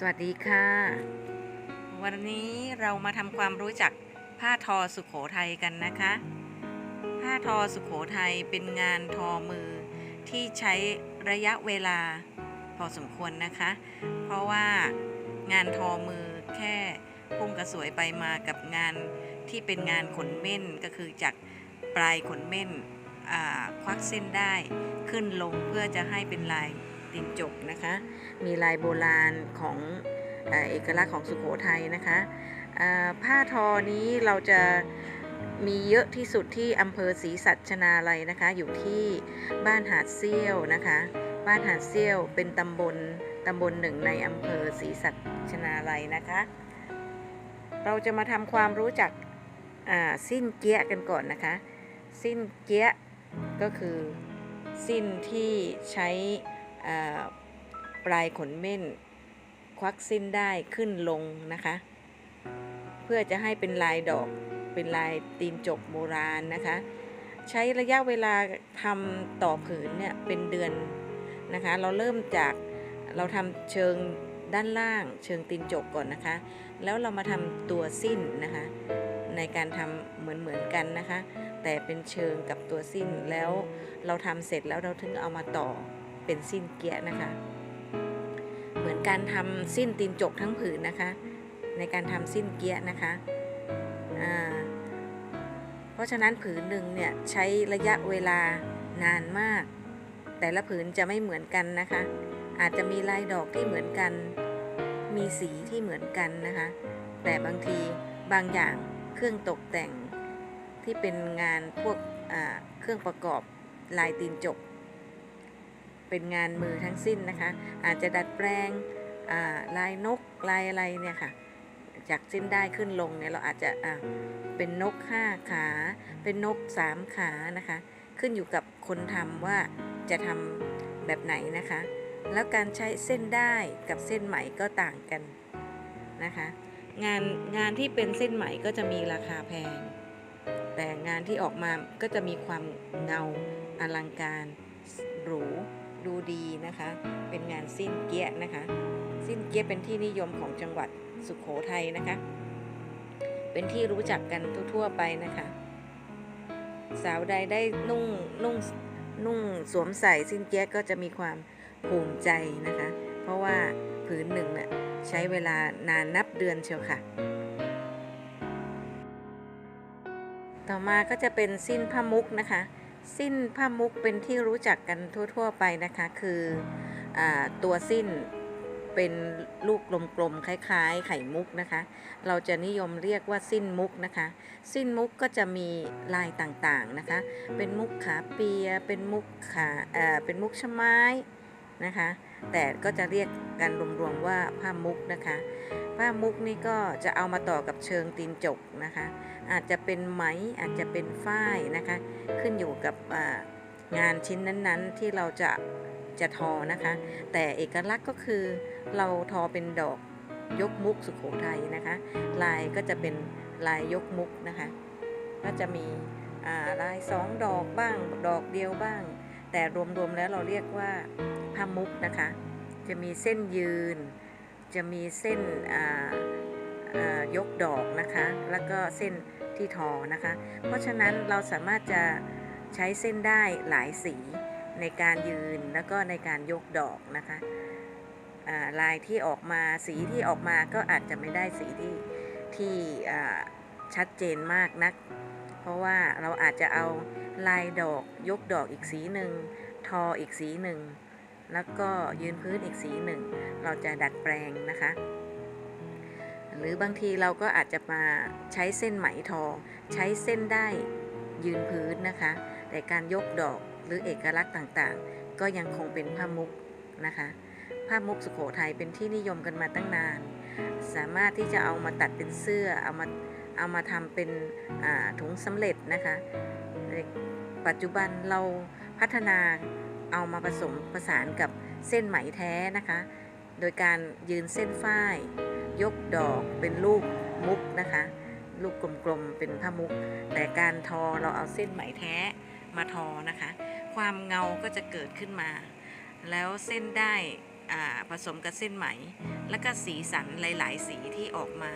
สวัสดีค่ะ วันนี้เรามาทำความรู้จักผ้าทอสุขโขทัยกันนะคะ ผ้าทอสุขโขทัยเป็นงานทอมือที่ใช้ระยะเวลาพอสมควรนะคะ เพราะว่างานทอมือแค่พุ่งกระสวยไปมากับงานที่เป็นงานขนเม่นก็คือจากปลายขนเม่นควักเส้นได้ขึ้นลงเพื่อจะให้เป็นลาย ตินจกนะคะ มีลายโบราณของเอกลักษณ์ของสุโขทัยนะคะผ้าทอนี้เราจะมีเยอะที่สุดที่อำเภอศรีสัชนาลัยนะคะ อยู่ที่บ้านหาดเซี่ยวนะคะ บ้านหาดเซี่ยวเป็นตำบลตำบลหนึ่งในอำเภอศรีสัชนาลัยนะคะ เราจะมาทำความรู้จักสิ้นเกี้ยกันก่อนนะคะ สิ้นเกี้ยก็คือสิ้นที่ใช้ ปลายขนเม่น ควักสิ้นได้ขึ้นลงนะคะ เพื่อจะให้เป็นลายดอกเป็นลายตีนจกโบราณนะคะ ใช้ระยะเวลาทำต่อผืนเนี่ยเป็นเดือนนะคะ เราเริ่มจากเราทำเชิงด้านล่างเชิงตีนจกก่อนนะคะ แล้วเรามาทำตัวสิ้นนะคะ ในการทำเหมือนเหมือนกันนะคะ แต่เป็นเชิงกับตัวสิ้นแล้วเราทำเสร็จแล้วเราถึงเอามาต่อ เป็นสิ้นเกียะนะคะ เหมือนการทำสิ้นตีนจกทั้งผืนนะคะ ในการทำสิ้นเกียะนะคะเพราะฉะนั้นผืนหนึ่งเนี่ยใช้ระยะเวลานานมาก แต่ละผืนจะไม่เหมือนกันนะคะ อาจจะมีลายดอกที่เหมือนกัน มีสีที่เหมือนกันนะคะ แต่บางทีบางอย่างเครื่องตกแต่งที่เป็นงานพวกเครื่องประกอบลายตีนจก เป็นงานมือทั้งสิ้นนะคะ อาจจะดัดแปลงลายนกลายอะไรเนี่ยค่ะ จากเส้นได้ขึ้นลงเนี่ยเราอาจจะเป็นนกห้าขา เป็นนกสามขานะคะ ขึ้นอยู่กับคนทำว่าจะทำแบบไหนนะคะ แล้วการใช้เส้นได้กับเส้นไหมก็ต่างกันนะคะ งานงานที่เป็นเส้นไหมก็จะมีราคาแพง แต่งานที่ออกมาก็จะมีความเงาอลังการหรู ดูดีนะคะ เป็นงานสิ้นเกี้ยนะคะ สิ้นเกี้ยเป็นที่นิยมของจังหวัดสุขโขทัยนะคะ เป็นที่รู้จักกันทั่วๆไปนะคะ สาวใดได้นุ่งนุ่งนุ่งสวมใส่สิ้นเกี้ยก็จะมีความภูมิใจนะคะ เพราะว่าผืนหนึ่งเน่ะใช้เวลานานนับเดือนเชียวค่ะ ต่อมาก็จะเป็นสิ้นผ้ามุกนะคะ สิ้นผ้ามุกเป็นที่รู้จักกันทั่ว ๆ ไปนะคะ คืออตัวสิ้นเป็นลูกกลมๆคล้ายๆ ไข่มุกนะคะ เราจะนิยมเรียกว่าสิ้นมุกนะคะ สิ้นมุกก็จะมีลายต่างๆนะคะ เป็นมุกขาเปีย เป็นมุกขาเอ่อเป็นมุกชะไม้นะคะ แต่ก็จะเรียกกันรวมๆว่าผ้ามุกนะคะ ผ้ามุกนี่ก็จะเอามาต่อกับเชิงตีนจกนะคะ อาจจะเป็นไหมอาจจะเป็นฝ้ายนะคะ ขึ้นอยู่กับงานชิ้นนั้นๆ ที่เราจะจะทอนะคะ แต่เอกลักษณ์ก็คือเราทอเป็นดอกยกมุกสุโขทัยนะคะ ลายก็จะเป็นลายยกมุกนะคะ ก็จะมีลายสองดอกบ้างดอกเดียวบ้าง แต่รวมๆแล้วเราเรียกว่าผ้ามุกนะคะ จะมีเส้นยืน จะมีเส้นยกดอกนะคะ แล้วก็เส้นที่ทอนะคะ เพราะฉะนั้นเราสามารถจะใช้เส้นได้หลายสีในการยืนแล้วก็ในการยกดอกนะคะลายที่ออกมาสีที่ออกมาก็อาจจะไม่ได้สีที่ที่ชัดเจนมากนัก เพราะว่าเราอาจจะเอาลายดอกยกดอกอีกสีหนึ่งทออีกสีหนึ่ง แล้วก็ยืนพื้นอีกสีหนึ่ง เราจะดัดแปลงนะคะ หรือบางทีเราก็อาจจะมาใช้เส้นไหมทอ ใช้เส้นได้ยืนพื้นนะคะ แต่การยกดอกหรือเอกลักษณ์ต่างๆ ก็ยังคงเป็นผ้ามุกนะคะ ผ้ามุกสุโขทัยเป็นที่นิยมกันมาตั้งนาน สามารถที่จะเอามาตัดเป็นเสื้อ เอามาเอามาทำเป็นถุงสำเร็จนะคะในปัจจุบันเราพัฒนา เอามาผสมผสานกับเส้นไหมแท้นะคะ โดยการยืนเส้นฝ้าย ยกดอกเป็นลูกมุกนะคะ ลูกกลมๆเป็นผ้ามุก แต่การทอเราเอาเส้นไหมแท้มาทอนะคะ ความเงาก็จะเกิดขึ้นมา แล้วเส้นได้ผสมกับเส้นไหม แล้วก็สีสันหลาย ๆ สีที่ออกมา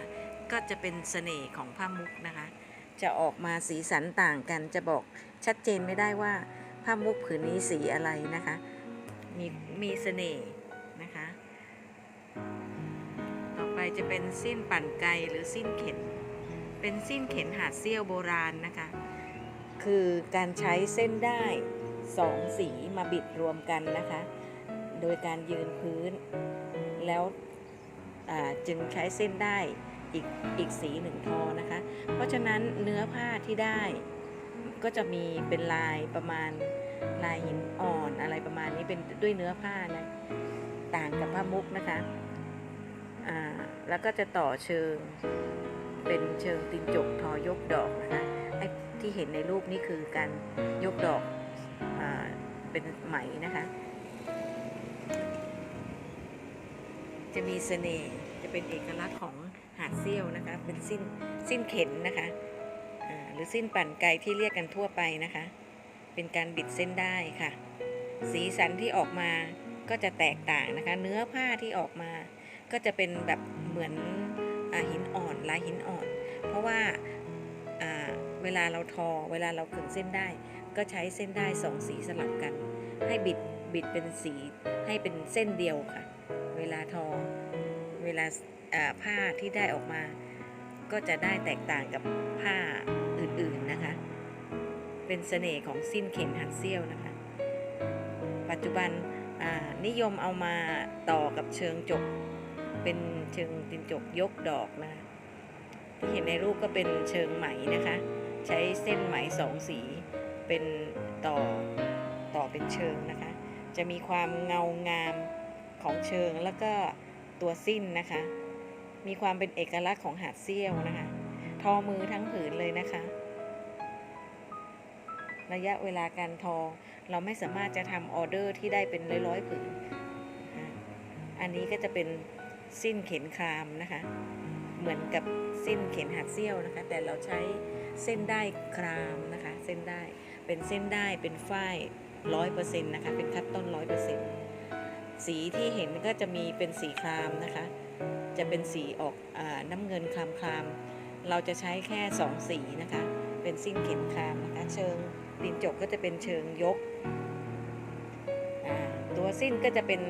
ก็จะเป็นเสน่ห์ของผ้ามุกนะคะ จะออกมาสีสันต่างกันจะบอกชัดเจนไม่ได้ว่า ผ้ามุกผืนนี้สีอะไรนะคะ มีมีเสน่ห์นะคะ ต่อไปจะเป็นสิ้นปั่นไกหรือสิ้นเข็น เป็นสิ้นเข็นหาดเซี่ยวโบราณนะคะ คือการใช้เส้นได้สองสีมาบิดรวมกันนะคะ โดยการยืนพื้น แล้วจึงใช้เส้นได้อีกอีกสีหนึ่งทอนะคะ เพราะฉะนั้นเนื้อผ้าที่ได้ ก็จะมีเป็นลายประมาณลายหินอ่อนอะไรประมาณนี้เป็นด้วยเนื้อผ้านะต่างกับผ้ามุกนะคะอ่าแล้วก็จะต่อเชิง เป็นเชิงตินจกทอยกดอกนะคะไอ้ที่เห็นในรูปนี่คือการยกดอกอาเป็นไหมนะคะ จะมีเสน่ห์จะเป็นเอกลักษณ์ของหาดเซี่ยวนะคะ เป็นสิ้นสิ้นเข็นนะคะ รือสิ้นปั่นไกที่เรียกกันทั่วไปนะคะ เป็นการบิดเส้นได้ค่ะ สีสันที่ออกมาก็จะแตกต่างนะคะ เนื้อผ้าที่ออกมา ก็จะเป็นแบบเหมือนอหินอ่อนลายหินอ่อน เพราะว่าเวลาเราทอ เวลาเราขึงเส้นได้ ก็ใช้เส้นได้สองสีสลับกัน ให้บิดบิดเป็นสีให้เป็นเส้นเดียวค่ะ เวลาทอเวลาผ้าที่ได้ออกมา ก็จะได้แตกต่างกับผ้าอื่นๆนะคะ เป็นเสน่ห์ของสิ้นเข็นหัดเซี่ยวนะคะ ปัจจุบันนิยมเอามาต่อกับเชิงจก เป็นเชิงตินจกยกดอกนะคะที่เห็นในรูปก็เป็นเชิงไหมนะคะ ใช้เส้นไหมสองสีเป็นต่อต่อเป็นเชิงนะคะ จะมีความเงางามของเชิงแล้วก็ตัวสิ้นนะคะ มีความเป็นเอกลักษณ์ของหาดเซี่ยวนะคะ ทอมือทั้งผืนเลยนะคะ ระยะเวลาการทอเราไม่สามารถจะทำออเดอร์ที่ได้เป็นร้อยๆผืน อันนี้ก็จะเป็นสิ้นเข็นครามนะคะ เหมือนกับสิ้นเข็นหัดเซี่ยวนะคะ แต่เราใช้เส้นได้ครามนะคะ เส้นได้เป็นเส้นได้เป็นฝ้ายร้อยเปอร์เซ็นต์นะคะ เป็นคัตตอนร้อยเปอร์เซ็นต์สีที่เห็นก็จะมีเป็นสีครามนะคะ จะเป็นสีออกอน้ำเงินครามครามเราจะใช้แค่สองสีนะคะ เป็นสิ้นเข็นครามนะคะเชิงดินจกก็จะเป็นเชิงยก ตัวสิ้นก็จะเป็น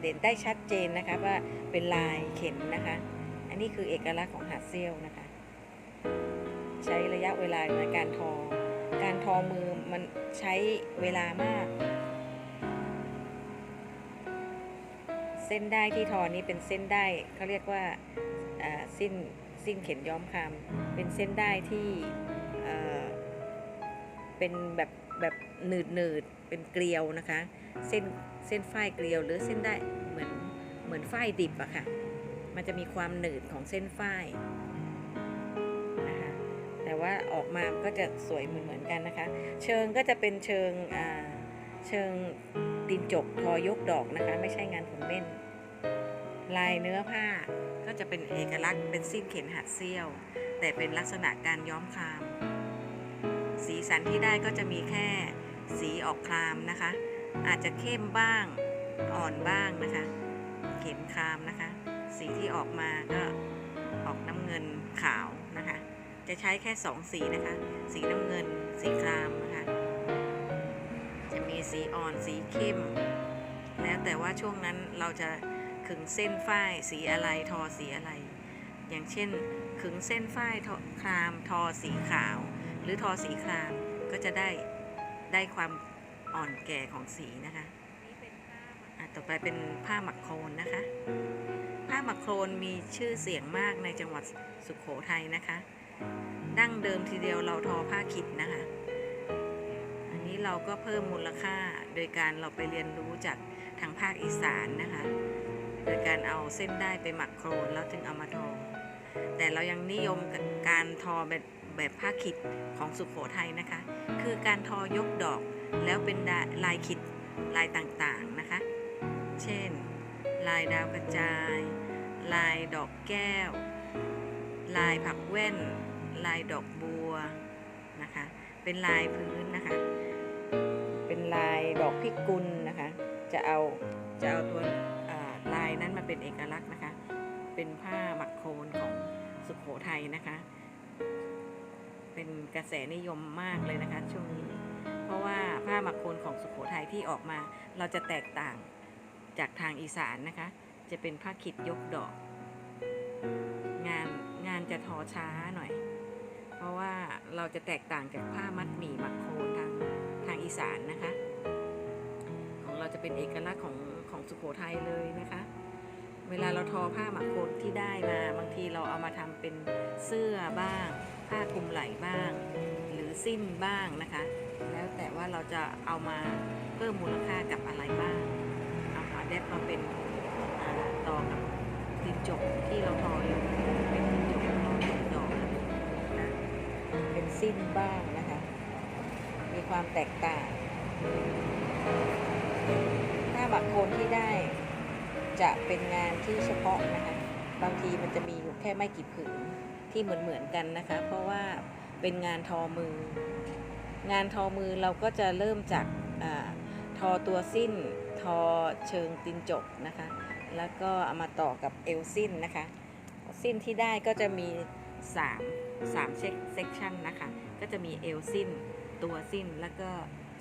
เด่นได้ชัดเจนนะคะว่าเป็นลายเข็นนะคะ อันนี้คือเอกลักษณ์ของหาดเซี่ยวนะคะ ใช้ระยะเวลาในการทอ การทอมือมันใช้เวลามาก เส้นได้ที่ทอนี้เป็นเส้นได้เขาเรียกว่าสิ้นสิ้นเข็นย้อมคามเป็นเส้นได้ที่เป็นแบบแบบหนืดหนืดเป็นเกลียวนะคะ เส้นเส้นฝ้ายเกลียวหรือเส้นได้เหมือนเหมือนฝ้ายดิบอะค่ะ มันจะมีความหนืดของเส้นฝ้ายนะคะแต่ว่าออกมาก็จะสวยเหมือนเหมือนกันนะคะ เชิงก็จะเป็นเชิงเชิง ดินจกทอยกดอกนะคะ ไม่ใช่งานผมเม่น ลายเนื้อผ้าก็จะเป็นเอกลักษณ์เป็นสิ้นเข็นหัดเซี่ยว แต่เป็นลักษณะการย้อมคราม สีสันที่ได้ก็จะมีแค่สีออกครามนะคะ อาจจะเข้มบ้างอ่อนบ้างนะคะ เข็นครามนะคะ สีที่ออกมาก็ออกน้ำเงินขาวนะคะ จะใช้แค่สองสีนะคะ สีน้ำเงินสีครามนะคะจะ มีสีอ่อนสีเข้ม แล้วแต่ว่าช่วงนั้นเราจะขึงเส้นฝ้ายสีอะไรทอสีอะไร อย่างเช่นขึงเส้นฝ้ายครามทอสีขาว หรือทอสีครามก็จะได้ได้ความอ่อนแก่ของสีนะคะต่อไปเป็นผ้าหมักโครนนะคะ ผ้าหมักโครนมีชื่อเสียงมากในจังหวัดสุขโขทัยนะคะ ดั้งเดิมทีเดียวเราทอผ้าขิดนะคะ เราก็เพิ่มมูลค่า โดยการเราไปเรียนรู้จากทางภาคอีสานนะคะ โดยการเอาเส้นได้ไปหมักโครนแล้วจึงเอามาทอ แต่เรายังนิยมการทอแบบแบบผ้าขิดของสุขโขทัยนะคะ คือการทอยกดอกแล้วเป็นลายขิดลายต่างๆนะคะ เช่น ลายดาวกระจาย ลายดอกแก้ว ลายผักแว่น ลายดอกบัวนะคะ เป็นลายพื้นนะคะ ลายดอกพิกุลนะคะ จะเอาจะเอาตัวลายนั้นมันเป็นเอกลักษณ์นะคะ เป็นผ้าหมักโคนของสุขโขทัยนะคะ เป็นกระแสนิยมมากเลยนะคะช่วงนี้ เพราะว่าผ้าหมักโคนของสุขโขทัยที่ออกมา เราจะแตกต่างจากทางอีสานนะคะ จะเป็นผ้าขิดยกดอก งานงานจะทอช้าหน่อย เพราะว่าเราจะแตกต่างจากผ้ามัดหมี่หมักโคนทาง อีสานนะคะ ของเราจะเป็นเอกลักษณ์ของของสุโขทัยเลยนะคะ เวลาเราทอผ้าหมักโคนที่ได้มาบางทีเราเอามาทำเป็นเสื้อบ้าง ผ้าคลุมไหล่บ้าง หรือสิ้นบ้างนะคะ แล้วแต่ว่าเราจะเอามาเพิ่มมูลค่ากับอะไรบ้างเอามาเด็ดมาเป็นต่อกับตินจกที่เราทออยู่เป็นตินจกทอดอกนะเป็นสิ้นบ้างนะ มีความแตกต่าง ถ้าหมักโคนที่ได้จะเป็นงานที่เฉพาะนะคะ บางทีมันจะมีอยู่แค่ไม่กี่ผืนที่เหมือนเหมือนกันนะคะ เพราะว่าเป็นงานทอมือ งานทอมือเราก็จะเริ่มจากอทอตัวสิ้น ทอเชิงตินจกนะคะ แล้วก็เอามาต่อกับเอวสิ้นนะคะ สิ้นที่ได้ก็จะมี3 3เช็คเซกชันนะคะ ก็จะมีเอวสิ้น ตัวสิ้นแล้วก็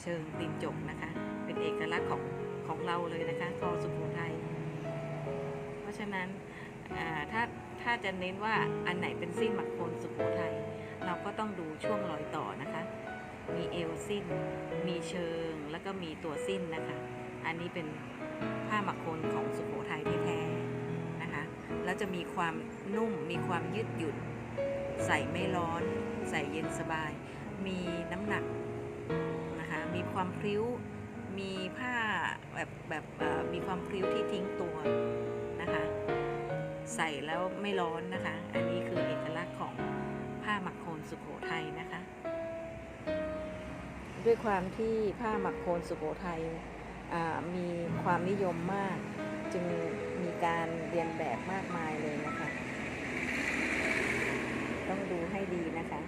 เชิงตินจกนะคะ เป็นเอกลักษณ์ของของเราเลยนะคะทอสุโขทัยเพราะฉะนั้นถ้าถ้าจะเน้นว่าอันไหนเป็นสิ้นหมักโคนสุโขทัยเราก็ต้องดูช่วงรอยต่อนะคะ มีเอวสิ้น มีเชิงแล้วก็มีตัวสิ้นนะคะ อันนี้เป็นผ้าหมักโคนของสุโขทัยแท้ๆนะคะ แล้วจะมีความนุ่มมีความยืดหยุ่น ใส่ไม่ร้อน ใส่เย็นสบาย มีน้ำหนักนะคะมีความพริ้ว มีผ้าแบบแบบมีความพริ้วที่ทิ้งตัวนะคะ ใส่แล้วไม่ร้อนนะคะ อันนี้คือเอกลักษณ์ของผ้าหมักโคนสุโขทัยนะคะ ด้วยความที่ผ้าหมักโคนสุโขทัยมีความนิยมมาก จึงมีการเรียนแบบมากมายเลยนะคะ ต้องดูให้ดีนะคะ